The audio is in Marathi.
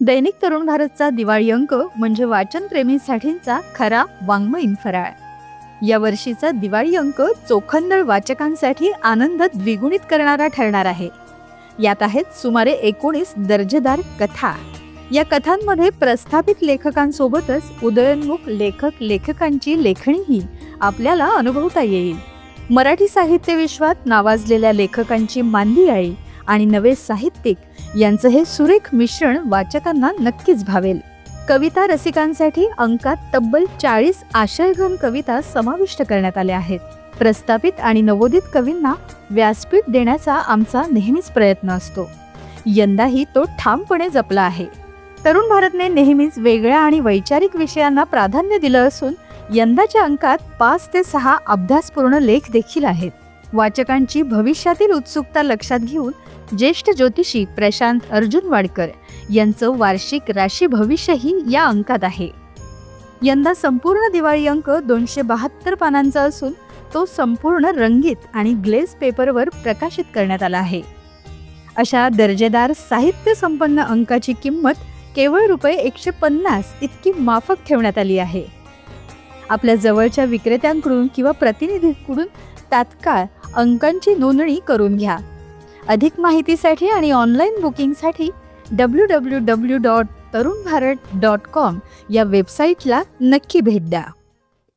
दैनिक तरुण भारतचा दिवाळी अंक म्हणजे वाचनप्रेमींसाठींचा खरा वाङ्मयीन फराळ या वर्षीचा दिवाळी अंक चोखंदळ वाचकांसाठी आनंद द्विगुणित करणारा ठरणार आहे. यात आहेत सुमारे एकोणीस दर्जेदार कथा. या कथांमध्ये प्रस्थापित लेखकांसोबतच उदयोन्मुख लेखक लेखकांची लेखणीही आपल्याला अनुभवता येईल. मराठी साहित्य विश्वात नावाजलेल्या लेखकांची मांदियाळी आणि नवे साहित्यिक यांचं हे सुरेख मिश्रण वाचकांना नक्कीच भावेल. कविता रसिकांसाठी अंकात तब्बल चाळीस आशयघन कविता समाविष्ट करण्यात आल्या आहेत. प्रस्थापित आणि नवोदित कवींना व्यासपीठ देण्याचा आमचा नेहमीच प्रयत्न असतो. यंदाही तो ठामपणे जपला आहे. तरुण भारतने नेहमीच वेगळ्या आणि वैचारिक विषयांना प्राधान्य दिलं असून यंदाच्या अंकात पाच ते सहा अभ्यासपूर्ण लेख देखील आहेत. वाचकांची भविष्यातील उत्सुकता लक्षात घेऊन ज्येष्ठ ज्योतिषी प्रशांत अर्जुन वाडकर यांचं वार्षिक राशी भविष्यही या अंकात आहे. यंदा संपूर्ण दिवाळी अंक दोनशे बहात्तर पानांचा असून तो संपूर्ण रंगीत आणि ग्लेज पेपरवर प्रकाशित करण्यात आला आहे. अशा दर्जेदार साहित्य संपन्न अंकाची किंमत केवळ रुपये एकशे पन्नास इतकी माफक ठेवण्यात आली आहे. आपल्या जवळच्या विक्रेत्यांकडून किंवा प्रतिनिधींकडून तात्काळ अंकांची नोंदणी करून घ्या. अधिक माहितीसाठी आणि ऑनलाईन बुकिंगसाठी W W W dot Tarun Bharat dot com या वेबसाईटला नक्की भेट द्या.